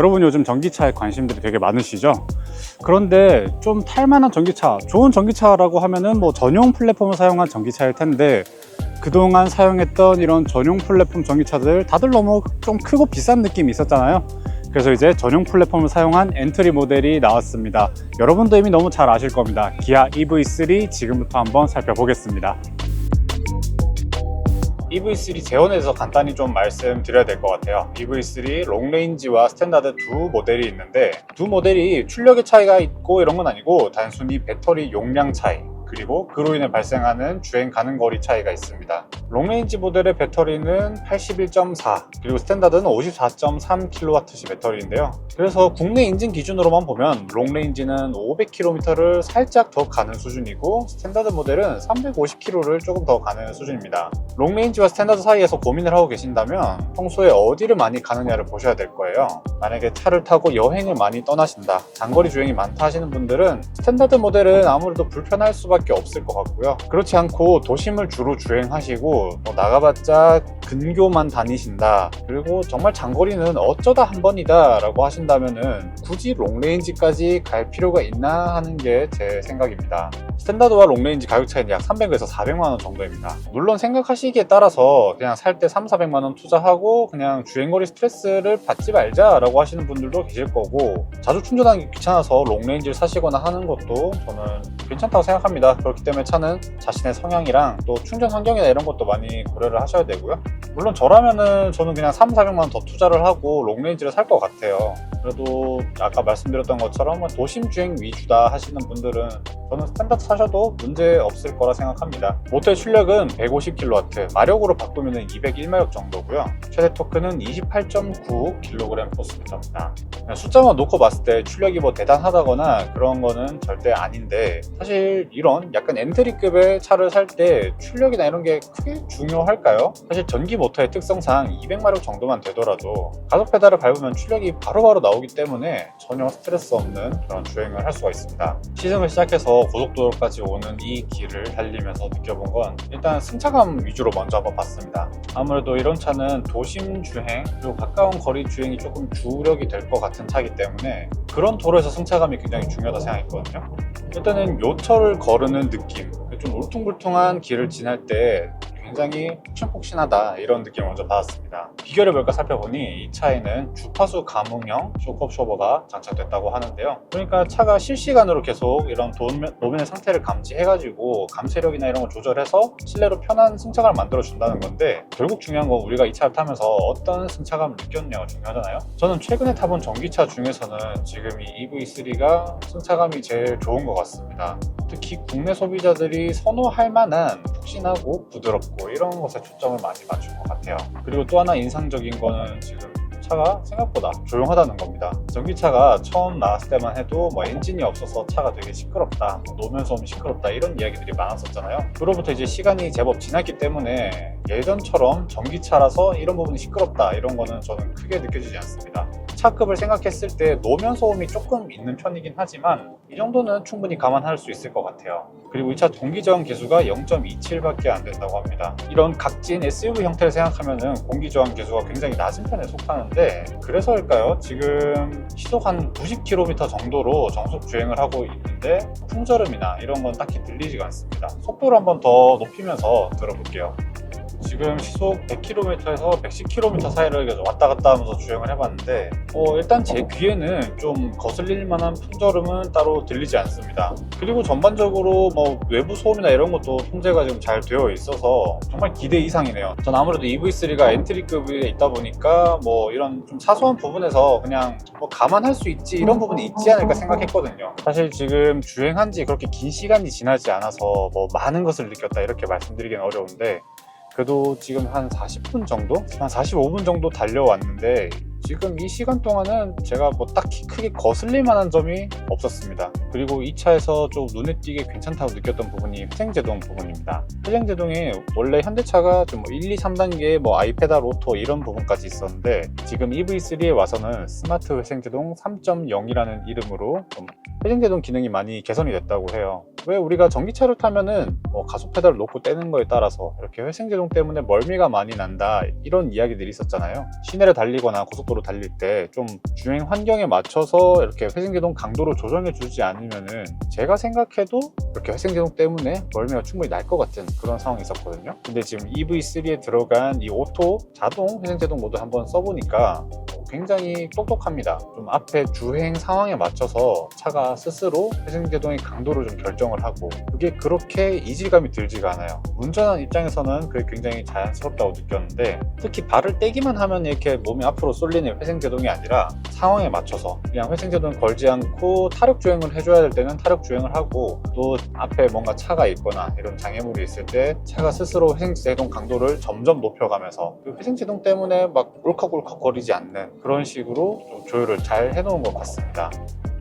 여러분 요즘 전기차에 관심들이 되게 많으시죠? 그런데 좀 탈만한 전기차, 좋은 전기차라고 하면은 뭐 전용 플랫폼을 사용한 전기차일 텐데 그동안 사용했던 이런 전용 플랫폼 전기차들 다들 너무 좀 크고 비싼 느낌이 있었잖아요. 그래서 이제 전용 플랫폼을 사용한 엔트리 모델이 나왔습니다. 여러분도 이미 너무 잘 아실 겁니다. 기아 EV3 지금부터 한번 살펴보겠습니다. EV3 재원에 대해서 간단히 좀 말씀드려야 될 것 같아요. EV3 롱레인지와 스탠다드 두 모델이 있는데 두 모델이 출력의 차이가 있고 이런 건 아니고 단순히 배터리 용량 차이 그리고 그로 인해 발생하는 주행 가능 거리 차이가 있습니다. 롱레인지 모델의 배터리는 81.4 그리고 스탠다드는 54.3kWh 배터리인데요. 그래서 국내 인증 기준으로만 보면 롱레인지는 500km를 살짝 더 가는 수준이고 스탠다드 모델은 350km를 조금 더 가는 수준입니다. 롱레인지와 스탠다드 사이에서 고민을 하고 계신다면 평소에 어디를 많이 가느냐를 보셔야 될 거예요. 만약에 차를 타고 여행을 많이 떠나신다, 장거리 주행이 많다 하시는 분들은 스탠다드 모델은 아무래도 불편할 수밖에 없을 것 같고요. 그렇지 않고 도심을 주로 주행하시고 뭐 나가봤자 근교만 다니신다. 그리고 정말 장거리는 어쩌다 한 번이다 라고 하신다면은 굳이 롱레인지까지 갈 필요가 있나 하는 게 제 생각입니다. 스탠다드와 롱레인지 가격 차이는 약 300에서 400만 원 정도입니다. 물론 생각하시기에 따라서 그냥 살 때 3, 400만 원 투자하고 그냥 주행거리 스트레스를 받지 말자라고 하시는 분들도 계실 거고 자주 충전하기 귀찮아서 롱레인지를 사시거나 하는 것도 저는 괜찮다고 생각합니다. 그렇기 때문에 차는 자신의 성향이랑 또 충전 환경이나 이런 것도 많이 고려를 하셔야 되고요. 물론 저라면은 저는 그냥 3, 400만 원 더 투자를 하고 롱레인지를 살 것 같아요. 그래도 아까 말씀드렸던 것처럼 도심 주행 위주다 하시는 분들은 저는 스탠다드 사셔도 문제 없을 거라 생각합니다. 모터의 출력은 150kW, 마력으로 바꾸면 201마력 정도고요. 최대 토크는 28.9kg 포스미터입니다. 숫자만 놓고 봤을 때 출력이 뭐 대단하다거나 그런 거는 절대 아닌데 사실 이런 약간 엔트리급의 차를 살 때 출력이나 이런 게 크게 중요할까요? 사실 전기 모터의 특성상 200마력 정도만 되더라도 가속 페달을 밟으면 출력이 바로바로 나오기 때문에 전혀 스트레스 없는 그런 주행을 할 수가 있습니다. 시승을 시작해서 고속도로까지 오는 이 길을 달리면서 느껴본 건 일단 승차감 위주로 먼저 한번 봤습니다. 아무래도 이런 차는 도심 주행 그리고 가까운 거리 주행이 조금 주력이 될 것 같은 차이기 때문에 그런 도로에서 승차감이 굉장히 중요하다 생각했거든요. 일단은 요철을 거르는 느낌, 좀 울퉁불퉁한 길을 지날 때 굉장히 폭신폭신하다 이런 느낌을 먼저 받았습니다. 비교를 볼까 살펴보니 이 차에는 주파수 감응형 쇼크업 쇼버가 장착됐다고 하는데요. 그러니까 차가 실시간으로 계속 이런 도면, 노면의 상태를 감지해가지고 감쇄력이나 이런 걸 조절해서 실내로 편한 승차감을 만들어 준다는 건데 결국 중요한 건 우리가 이 차를 타면서 어떤 승차감을 느꼈냐가 중요하잖아요. 저는 최근에 타본 전기차 중에서는 지금 이 EV3가 승차감이 제일 좋은 것 같습니다. 특히 국내 소비자들이 선호할 만한 푹신하고 부드럽고 이런 것에 초점을 많이 맞춘 것 같아요. 그리고 또 하나 인상적인 거는 지금 차가 생각보다 조용하다는 겁니다. 전기차가 처음 나왔을 때만 해도 뭐 엔진이 없어서 차가 되게 시끄럽다, 뭐 노면 소음이 시끄럽다 이런 이야기들이 많았었잖아요. 그로부터 이제 시간이 제법 지났기 때문에 예전처럼 전기차라서 이런 부분이 시끄럽다 이런 거는 저는 크게 느껴지지 않습니다. 차급을 생각했을 때 노면 소음이 조금 있는 편이긴 하지만 이 정도는 충분히 감안할 수 있을 것 같아요. 그리고 이 차 공기저항 계수가 0.27밖에 안 된다고 합니다. 이런 각진 SUV 형태를 생각하면은 공기저항 계수가 굉장히 낮은 편에 속하는데 그래서일까요? 지금 시속 한 90km 정도로 정속 주행을 하고 있는데 풍절음이나 이런 건 딱히 들리지가 않습니다. 속도를 한번 더 높이면서 들어볼게요. 지금 시속 100km에서 110km 사이를 계속 왔다 갔다 하면서 주행을 해봤는데 어, 일단 제 귀에는 좀 거슬릴 만한 풍절음은 따로 들리지 않습니다. 그리고 전반적으로 뭐 외부 소음이나 이런 것도 통제가 지금 잘 되어 있어서 정말 기대 이상이네요. 전 아무래도 EV3가 엔트리급에 있다 보니까 뭐 이런 좀 사소한 부분에서 그냥 뭐 감안할 수 있지 이런 부분이 있지 않을까 생각했거든요. 사실 지금 주행한 지 그렇게 긴 시간이 지나지 않아서 뭐 많은 것을 느꼈다 이렇게 말씀드리기는 어려운데 그래도 지금 한 40분 정도? 한 45분 정도 달려왔는데 지금 이 시간 동안은 제가 뭐 딱히 크게 거슬릴 만한 점이 없었습니다. 그리고 이 차에서 좀 눈에 띄게 괜찮다고 느꼈던 부분이 회생제동 부분입니다. 회생제동이 원래 현대차가 좀 1, 2, 3단계 뭐 아이페달 오토 이런 부분까지 있었는데 지금 EV3에 와서는 스마트 회생제동 3.0이라는 이름으로 좀 회생제동 기능이 많이 개선이 됐다고 해요. 왜 우리가 전기차를 타면은 뭐 가속 페달을 놓고 떼는 거에 따라서 이렇게 회생제동 때문에 멀미가 많이 난다 이런 이야기들이 있었잖아요. 시내를 달리거나 고속 도로 달릴 때 좀 주행 환경에 맞춰서 이렇게 회생제동 강도를 조정해 주지 않으면은 제가 생각해도 이렇게 회생제동 때문에 멀미가 충분히 날 것 같은 그런 상황이 있었거든요. 근데 지금 EV3에 들어간 이 오토 자동 회생제동 모드 한번 써보니까 굉장히 똑똑합니다. 좀 앞에 주행 상황에 맞춰서 차가 스스로 회생제동의 강도를 좀 결정을 하고 그게 그렇게 이질감이 들지가 않아요. 운전하는 입장에서는 그게 굉장히 자연스럽다고 느꼈는데 특히 발을 떼기만 하면 이렇게 몸이 앞으로 쏠리는 회생제동이 아니라 상황에 맞춰서 그냥 회생제동 걸지 않고 타력 주행을 해줘야 될 때는 타력 주행을 하고 또 앞에 뭔가 차가 있거나 이런 장애물이 있을 때 차가 스스로 회생제동 강도를 점점 높여가면서 그 회생제동 때문에 막 울컥울컥 거리지 않는 그런 식으로 좀 조율을 잘 해놓은 것 같습니다.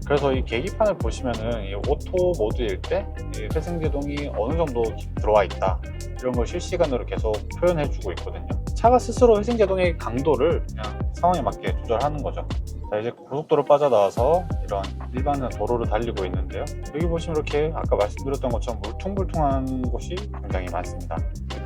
그래서 이 계기판을 보시면은 이 오토 모드일 때이 회생제동이 어느 정도 들어와 있다 이런 걸 실시간으로 계속 표현해주고 있거든요. 차가 스스로 회생제동의 강도를 그냥 상황에 맞게 조절하는 거죠. 자 이제 고속도로 빠져나와서 이런 일반 도로를 달리고 있는데요. 여기 보시면 이렇게 아까 말씀드렸던 것처럼 물퉁물퉁한 곳이 굉장히 많습니다.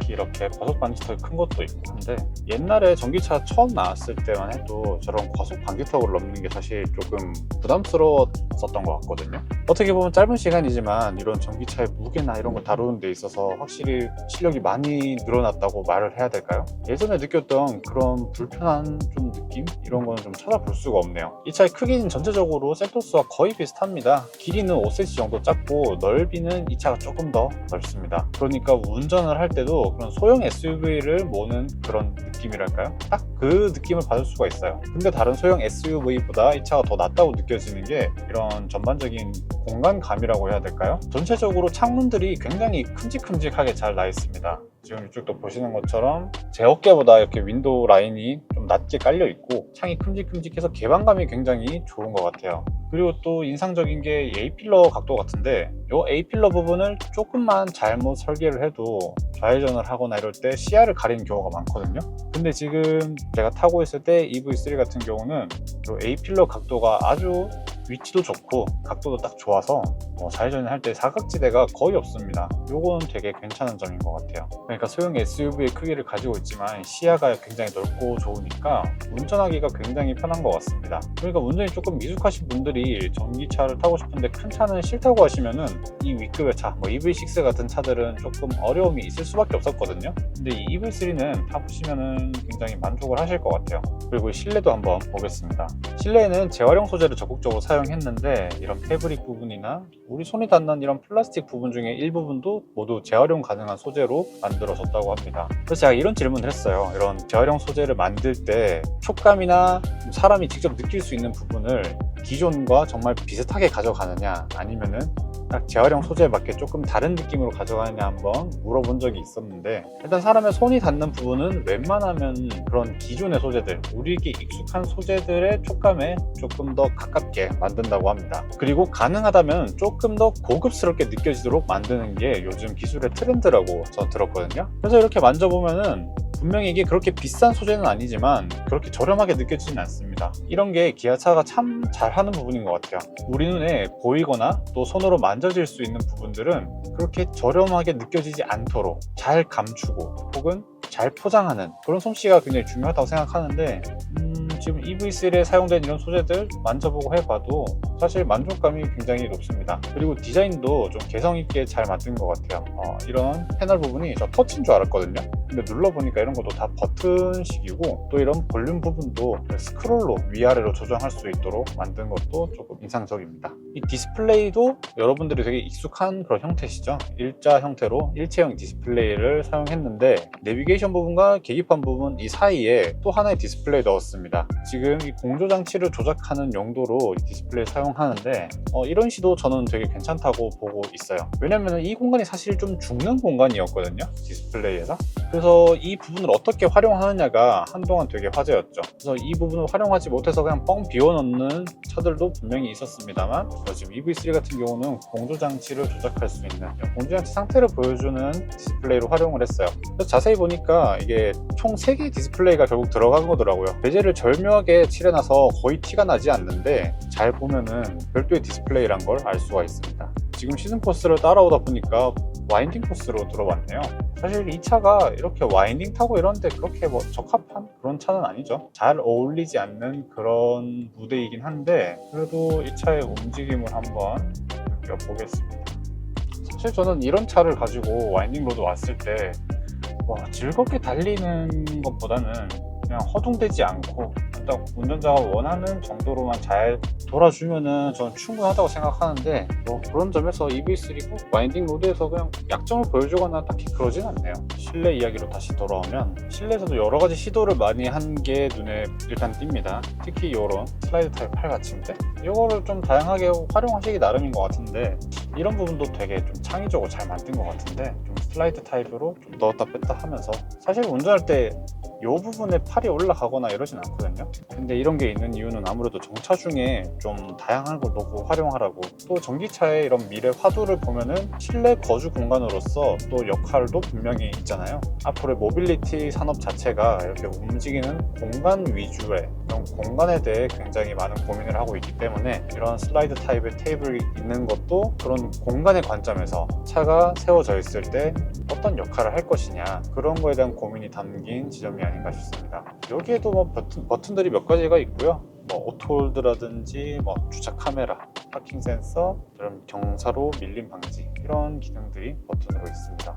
이렇게 과속 방지턱이 큰 것도 있고 한데 옛날에 전기차 처음 나왔을 때만 해도 저런 과속 방지턱을 넘는 게 사실 조금 부담스러웠었던 것 같거든요. 어떻게 보면 짧은 시간이지만 이런 전기차의 무게나 이런 걸 다루는 데 있어서 확실히 실력이 많이 늘어났다고 말을 해야 될까요? 예전에 느꼈던 그런 불편한 좀 느낌 이런 거는 좀 찾아볼 수가 없네요. 이 차의 크기는 전체적으로 셀토스와 거의 비슷합니다. 길이는 5cm 정도 작고 넓이는 이 차가 조금 더 넓습니다. 그러니까 운전을 할 때도 그런 소형 SUV를 모는 그런 느낌이랄까요? 딱 그 느낌을 받을 수가 있어요. 근데 다른 소형 SUV보다 이 차가 더 낫다고 느껴지는 게 이런 전반적인 공간감이라고 해야 될까요? 전체적으로 창문들이 굉장히 큼직큼직하게 잘 나 있습니다. 지금 이쪽 도 보시는 것처럼 제 어깨보다 이렇게 윈도우 라인이 좀 낮게 깔려 있고 창이 큼직큼직해서 개방감이 굉장히 좋은 것 같아요. 그리고 또 인상적인 게 A필러 각도 같은데 이 A필러 부분을 조금만 잘못 설계를 해도 좌회전을 하거나 이럴 때 시야를 가리는 경우가 많거든요. 근데 지금 제가 타고 있을 때 EV3 같은 경우는 이 A필러 각도가 아주 위치도 좋고 각도도 딱 좋아서 어, 좌회전을 할때 사각지대가 거의 없습니다. 요건 되게 괜찮은 점인 것 같아요. 그러니까 소형 SUV의 크기를 가지고 있지만 시야가 굉장히 넓고 좋으니까 운전하기가 굉장히 편한 것 같습니다. 그러니까 운전이 조금 미숙하신 분들이 전기차를 타고 싶은데 큰 차는 싫다고 하시면은 이 윗급의 차, 뭐 EV6 같은 차들은 조금 어려움이 있을 수밖에 없었거든요. 근데 이 EV3는 타보시면은 굉장히 만족을 하실 것 같아요. 그리고 실내도 한번 보겠습니다. 실내에는 재활용 소재를 적극적으로 사 용했는데 이런 패브릭 부분이나 우리 손이 닿는 이런 플라스틱 부분 중에 일부분도 모두 재활용 가능한 소재로 만들어졌다고 합니다. 그래서 제가 이런 질문을 했어요. 이런 재활용 소재를 만들 때 촉감이나 사람이 직접 느낄 수 있는 부분을 기존과 정말 비슷하게 가져가느냐 아니면은 딱 재활용 소재에 맞게 조금 다른 느낌으로 가져가느냐 한번 물어본 적이 있었는데 일단 사람의 손이 닿는 부분은 웬만하면 그런 기존의 소재들 우리에게 익숙한 소재들의 촉감에 조금 더 가깝게 만든다고 합니다. 그리고 가능하다면 조금 더 고급스럽게 느껴지도록 만드는 게 요즘 기술의 트렌드라고 저 들었거든요. 그래서 이렇게 만져보면은 분명히 이게 그렇게 비싼 소재는 아니지만 그렇게 저렴하게 느껴지진 않습니다. 이런 게 기아차가 참 잘하는 부분인 것 같아요. 우리 눈에 보이거나 또 손으로 만져질 수 있는 부분들은 그렇게 저렴하게 느껴지지 않도록 잘 감추고 혹은 잘 포장하는 그런 솜씨가 굉장히 중요하다고 생각하는데 음, 지금 EV3에 사용된 이런 소재들 만져보고 해봐도 사실 만족감이 굉장히 높습니다. 그리고 디자인도 좀 개성 있게 잘 만든 것 같아요. 어, 이런 패널 부분이 저 터치인 줄 알았거든요. 근데 눌러보니까 이런 것도 다 버튼식이고 또 이런 볼륨 부분도 스크롤로 위아래로 조정할 수 있도록 만든 것도 조금 인상적입니다. 이 디스플레이도 여러분들이 되게 익숙한 그런 형태시죠. 일자 형태로 일체형 디스플레이를 사용했는데 내비게이션 부분과 계기판 부분 이 사이에 또 하나의 디스플레이 넣었습니다. 지금 이 공조 장치를 조작하는 용도로 이 디스플레이 사용하는데 어, 이런 시도 저는 되게 괜찮다고 보고 있어요. 왜냐면 이 공간이 사실 좀 죽는 공간이었거든요. 디스플레이에서. 그래서 그래서 이 부분을 어떻게 활용하느냐가 한동안 되게 화제였죠. 그래서 이 부분을 활용하지 못해서 그냥 뻥 비워놓는 차들도 분명히 있었습니다만 어, 지금 EV3 같은 경우는 공조 장치를 조작할 수 있는 공조 장치 상태를 보여주는 디스플레이로 활용을 했어요. 그래서 자세히 보니까 이게 총 3개의 디스플레이가 결국 들어간 거더라고요. 베젤을 절묘하게 칠해놔서 거의 티가 나지 않는데 잘 보면은 별도의 디스플레이란 걸 알 수가 있습니다. 지금 시즌 코스를 따라오다 보니까 와인딩 코스로 들어왔네요. 사실 이 차가 이렇게 와인딩 타고 이런데 그렇게 뭐 적합한 그런 차는 아니죠. 잘 어울리지 않는 그런 무대이긴 한데 그래도 이 차의 움직임을 한번 느껴보겠습니다. 사실 저는 이런 차를 가지고 와인딩 로드 왔을 때 와, 즐겁게 달리는 것보다는 그냥 허둥대지 않고 일단 운전자가 원하는 정도로만 잘 돌아주면은 저는 충분하다고 생각하는데 뭐 그런 점에서 EV3고 와인딩 로드에서 그냥 약점을 보여주거나 딱히 그러진 않네요. 실내 이야기로 다시 돌아오면 실내에서도 여러 가지 시도를 많이 한 게 눈에 일단 띕니다. 특히 이런 슬라이드 타입 8 받침대 이거를 좀 다양하게 활용하시기 나름인 것 같은데 이런 부분도 되게 좀 창의적으로 잘 만든 것 같은데 좀 슬라이드 타입으로 좀 넣었다 뺐다 하면서 사실 운전할 때 이 부분에 팔이 올라가거나 이러진 않거든요. 근데 이런 게 있는 이유는 아무래도 정차 중에 좀 다양한 걸 넣고 활용하라고 또 전기차의 이런 미래 화두를 보면은 실내 거주 공간으로서 또 역할도 분명히 있잖아요. 앞으로의 모빌리티 산업 자체가 이렇게 움직이는 공간 위주의 그런 공간에 대해 굉장히 많은 고민을 하고 있기 때문에 이런 슬라이드 타입의 테이블이 있는 것도 그런 공간의 관점에서 차가 세워져 있을 때 어떤 역할을 할 것이냐 그런 거에 대한 고민이 담긴 지점이 아닌가 싶습니다. 여기에도 뭐 버튼, 버튼들이 몇 가지가 있고요. 뭐 오토홀드라든지 뭐 주차 카메라, 파킹 센서, 이런 경사로 밀림 방지 이런 기능들이 버튼으로 있습니다.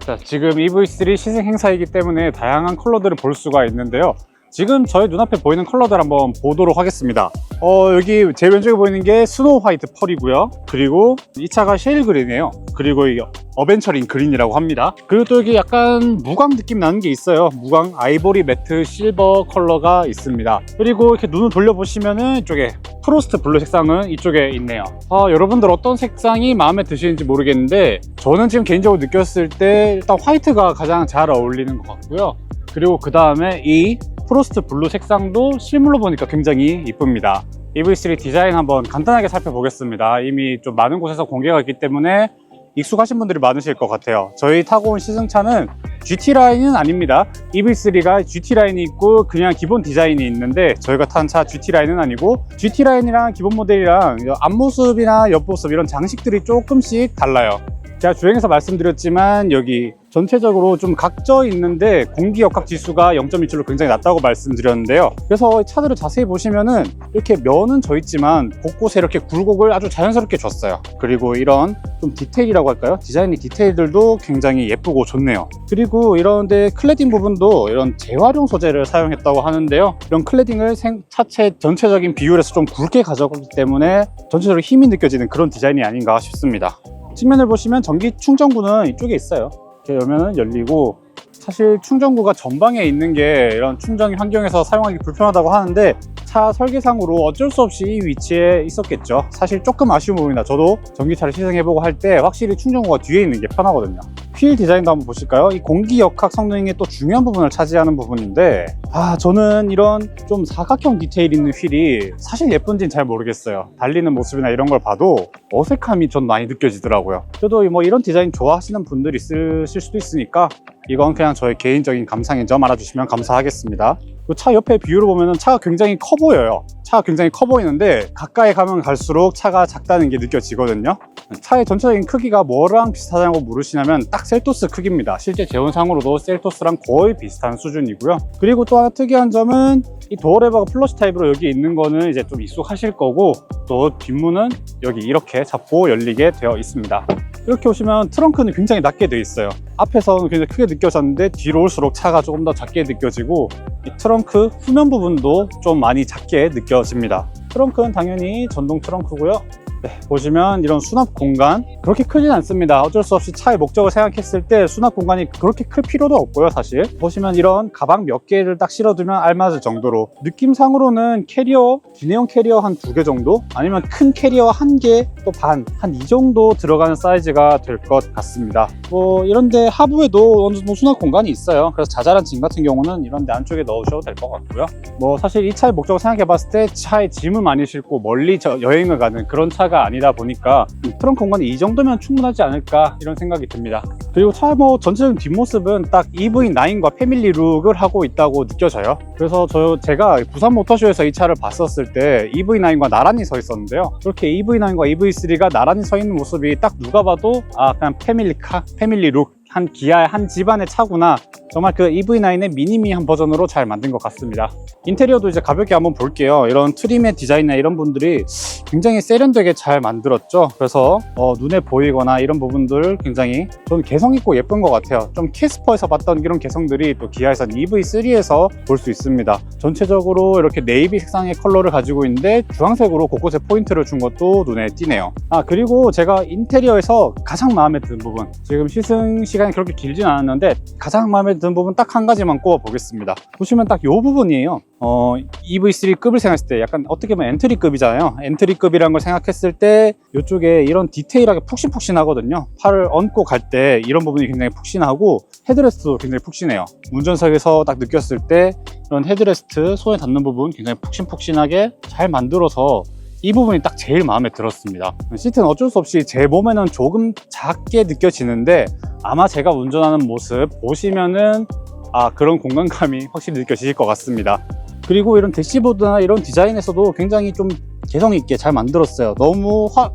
자, 지금 EV3 시승 행사이기 때문에 다양한 컬러들을 볼 수가 있는데요. 지금 저희 눈앞에 보이는 컬러들 한번 보도록 하겠습니다. 어, 여기 제 왼쪽에 보이는 게 스노우 화이트 펄이고요. 그리고 이 차가 쉐일 그린이에요. 그리고 이 어벤처링 그린이라고 합니다. 그리고 또 여기 약간 무광 느낌 나는 게 있어요. 무광 아이보리 매트 실버 컬러가 있습니다. 그리고 이렇게 눈을 돌려보시면은 이쪽에 프로스트 블루 색상은 이쪽에 있네요. 아, 여러분들 어떤 색상이 마음에 드시는지 모르겠는데 저는 지금 개인적으로 느꼈을 때 일단 화이트가 가장 잘 어울리는 것 같고요. 그리고 그 다음에 이 프로스트 블루 색상도 실물로 보니까 굉장히 이쁩니다. EV3 디자인 한번 간단하게 살펴보겠습니다. 이미 좀 많은 곳에서 공개가 있기 때문에 익숙하신 분들이 많으실 것 같아요. 저희 타고 온 시승차는 GT 라인은 아닙니다. EV3가 GT 라인이 있고 그냥 기본 디자인이 있는데 저희가 탄 차 GT 라인은 아니고 GT 라인이랑 기본 모델이랑 앞모습이나 옆모습 이런 장식들이 조금씩 달라요. 제가 주행에서 말씀드렸지만 여기 전체적으로 좀 각져 있는데 공기 역학 지수가 0.27로 굉장히 낮다고 말씀드렸는데요. 그래서 차들을 자세히 보시면은 이렇게 면은 져 있지만 곳곳에 이렇게 굴곡을 아주 자연스럽게 줬어요. 그리고 이런 좀 디테일이라고 할까요? 디자인의 디테일들도 굉장히 예쁘고 좋네요. 그리고 이런데 클래딩 부분도 이런 재활용 소재를 사용했다고 하는데요. 이런 클래딩을 생- 차체 전체적인 비율에서 좀 굵게 가져가기 때문에 전체적으로 힘이 느껴지는 그런 디자인이 아닌가 싶습니다. 측면을 보시면 전기 충전구는 이쪽에 있어요. 이렇게 열면은 열리고 사실 충전구가 전방에 있는 게 이런 충전 환경에서 사용하기 불편하다고 하는데 차 설계상으로 어쩔 수 없이 이 위치에 있었겠죠. 사실 조금 아쉬운 부분이다. 저도 전기차를 시승해보고 할 때 확실히 충전구가 뒤에 있는 게 편하거든요. 휠 디자인도 한번 보실까요? 이 공기 역학 성능의 또 중요한 부분을 차지하는 부분인데 아 저는 이런 좀 사각형 디테일 있는 휠이 사실 예쁜지는 잘 모르겠어요. 달리는 모습이나 이런 걸 봐도 어색함이 전 많이 느껴지더라고요. 그래도 뭐 이런 디자인 좋아하시는 분들이 있으실 수도 있으니까 이건 그냥 저의 개인적인 감상인 점 알아주시면 감사하겠습니다. 그차 옆에 비율을 보면 차가 굉장히 커 보여요. 차가 굉장히 커 보이는데 가까이 가면 갈수록 차가 작다는 게 느껴지거든요. 차의 전체적인 크기가 뭐랑 비슷하다고 물으시냐면 딱 셀토스 크기입니다. 실제 재원상으로도 셀토스랑 거의 비슷한 수준이고요. 그리고 또 하나 특이한 점은 이 도어 레버가 플러시 타입으로 여기 있는 거는 이제 좀 익숙하실 거고 또 뒷문은 여기 이렇게 잡고 열리게 되어 있습니다. 이렇게 오시면 트렁크는 굉장히 낮게 되어 있어요. 앞에서는 굉장히 크게 느껴졌는데 뒤로 올수록 차가 조금 더 작게 느껴지고 이 트렁크 후면 부분도 좀 많이 작게 느껴집니다. 트렁크는 당연히 전동 트렁크고요. 네, 보시면 이런 수납 공간 그렇게 크진 않습니다. 어쩔 수 없이 차의 목적을 생각했을 때 수납 공간이 그렇게 클 필요도 없고요, 사실. 보시면 이런 가방 몇 개를 딱 실어두면 알맞을 정도로 느낌상으로는 캐리어, 기내용 캐리어 한 두 개 정도? 아니면 큰 캐리어 한 개, 또 반, 한 이 정도 들어가는 사이즈가 될 것 같습니다. 뭐 이런데 하부에도 어느 정도 수납 공간이 있어요. 그래서 자잘한 짐 같은 경우는 이런데 안쪽에 넣으셔도 될 것 같고요. 뭐 사실 이 차의 목적을 생각해 봤을 때 차에 짐을 많이 싣고 멀리 저- 여행을 가는 그런 차가 아니다 보니까 이 트렁크 공간이 이 정도면 충분하지 않을까 이런 생각이 듭니다. 그리고 차 뭐 전체적인 뒷모습은 딱 EV9과 패밀리 룩을 하고 있다고 느껴져요. 그래서 저 제가 부산 모터쇼에서 이 차를 봤었을 때 EV9과 나란히 서 있었는데요. 그렇게 EV9과 EV3가 나란히 서 있는 모습이 딱 누가 봐도 아 그냥 패밀리카, 패밀리 룩 한 기아의 한 집안의 차구나 정말 그 EV9의 미니미한 버전으로 잘 만든 것 같습니다. 인테리어도 이제 가볍게 한번 볼게요. 이런 트림의 디자인이나 이런 분들이 굉장히 세련되게 잘 만들었죠. 그래서 어, 눈에 보이거나 이런 부분들 굉장히 좀 개성 있고 예쁜 것 같아요. 좀 캐스퍼에서 봤던 이런 개성들이 또 기아에선 EV3에서 볼 수 있습니다. 전체적으로 이렇게 네이비 색상의 컬러를 가지고 있는데 주황색으로 곳곳에 포인트를 준 것도 눈에 띄네요. 아 그리고 제가 인테리어에서 가장 마음에 드는 부분 지금 시승 시 간이 그렇게 길진 않았는데 가장 마음에 드는 부분 딱 한 가지만 꼽아 보겠습니다. 보시면 딱이 부분이에요. 어, EV3 급을 생각했을 때 약간 어떻게 보면 엔트리 급이잖아요. 엔트리 급이라는 걸 생각했을 때 이쪽에 이런 디테일하게 푹신푹신하거든요. 팔을 얹고 갈 때 이런 부분이 굉장히 푹신하고 헤드레스트도 굉장히 푹신해요. 운전석에서 딱 느꼈을 때 이런 헤드레스트 손에 닿는 부분 굉장히 푹신푹신하게 잘 만들어서 이 부분이 딱 제일 마음에 들었습니다. 시트는 어쩔 수 없이 제 몸에는 조금 작게 느껴지는데 아마 제가 운전하는 모습 보시면은 아 그런 공간감이 확실히 느껴지실 것 같습니다. 그리고 이런 대시보드나 이런 디자인에서도 굉장히 좀 개성 있게 잘 만들었어요. 너무 화,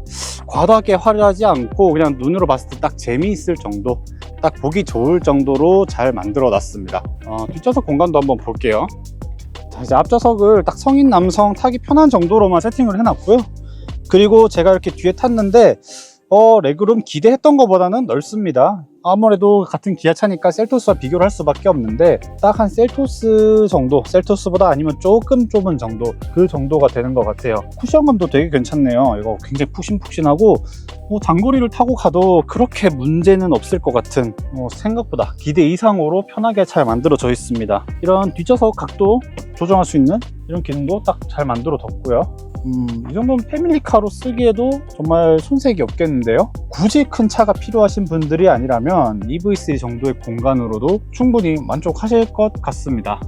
과도하게 화려하지 않고 그냥 눈으로 봤을 때 딱 재미있을 정도, 딱 보기 좋을 정도로 잘 만들어 놨습니다. 어, 뒷좌석 공간도 한번 볼게요. 자, 이제 앞좌석을 딱 성인 남성 타기 편한 정도로만 세팅을 해놨고요. 그리고 제가 이렇게 뒤에 탔는데 어, 레그룸 기대했던 것보다는 넓습니다. 아무래도 같은 기아차니까 셀토스와 비교를 할 수밖에 없는데 딱 한 셀토스 정도, 셀토스보다 아니면 조금 좁은 정도 그 정도가 되는 것 같아요. 쿠션감도 되게 괜찮네요. 이거 굉장히 푹신푹신하고 뭐 장거리를 타고 가도 그렇게 문제는 없을 것 같은 뭐 생각보다 기대 이상으로 편하게 잘 만들어져 있습니다. 이런 뒷좌석 각도 조정할 수 있는 이런 기능도 딱 잘 만들어 뒀고요. 음, 이 정도면 패밀리카로 쓰기에도 정말 손색이 없겠는데요. 굳이 큰 차가 필요하신 분들이 아니라면 EV3 정도의 공간으로도 충분히 만족하실 것 같습니다.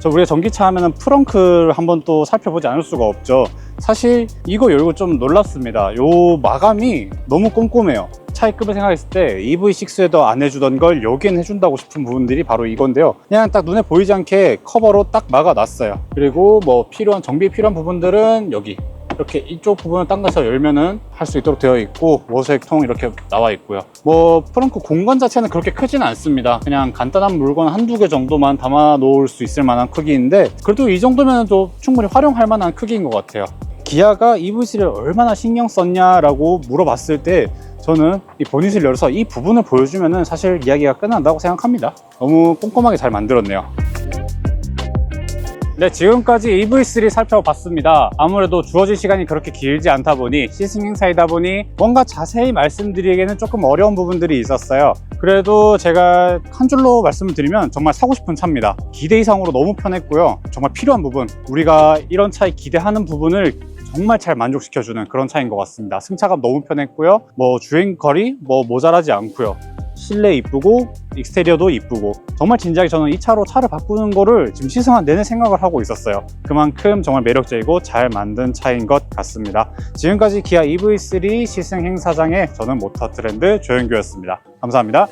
저 우리가 전기차 하면은 프렁크를 한번 또 살펴보지 않을 수가 없죠. 사실 이거 열고 좀 놀랐습니다. 요 마감이 너무 꼼꼼해요. 차의 급을 생각했을 때 EV6에도 안 해주던 걸 여기엔 해준다고 싶은 부분들이 바로 이건데요. 그냥 딱 눈에 보이지 않게 커버로 딱 막아놨어요. 그리고 뭐 필요한 정비 필요한 부분들은 여기 이렇게 이쪽 부분을 당겨서 열면은 할 수 있도록 되어 있고 워색통 이렇게 나와 있고요. 뭐 프렁크 공간 자체는 그렇게 크지는 않습니다. 그냥 간단한 물건 한두 개 정도만 담아 놓을 수 있을 만한 크기인데 그래도 이 정도면 또 충분히 활용할 만한 크기인 것 같아요. 기아가 EV3를 얼마나 신경 썼냐라고 물어봤을 때 저는 이 보닛을 열어서 이 부분을 보여주면은 사실 이야기가 끝난다고 생각합니다. 너무 꼼꼼하게 잘 만들었네요. 네, 지금까지 EV3 살펴봤습니다. 아무래도 주어진 시간이 그렇게 길지 않다 보니 시승 행사이다 보니 뭔가 자세히 말씀드리기에는 조금 어려운 부분들이 있었어요. 그래도 제가 한 줄로 말씀을 드리면 정말 사고 싶은 차입니다. 기대 이상으로 너무 편했고요. 정말 필요한 부분, 우리가 이런 차에 기대하는 부분을 정말 잘 만족시켜주는 그런 차인 것 같습니다. 승차감 너무 편했고요. 뭐 주행 거리 뭐 모자라지 않고요. 실내 이쁘고 익스테리어도 이쁘고 정말 진작에 저는 이 차로 차를 바꾸는 거를 지금 시승한 내내 생각을 하고 있었어요. 그만큼 정말 매력적이고 잘 만든 차인 것 같습니다. 지금까지 기아 EV3 시승 행사장의 저는 모터 트렌드 조영규였습니다. 감사합니다.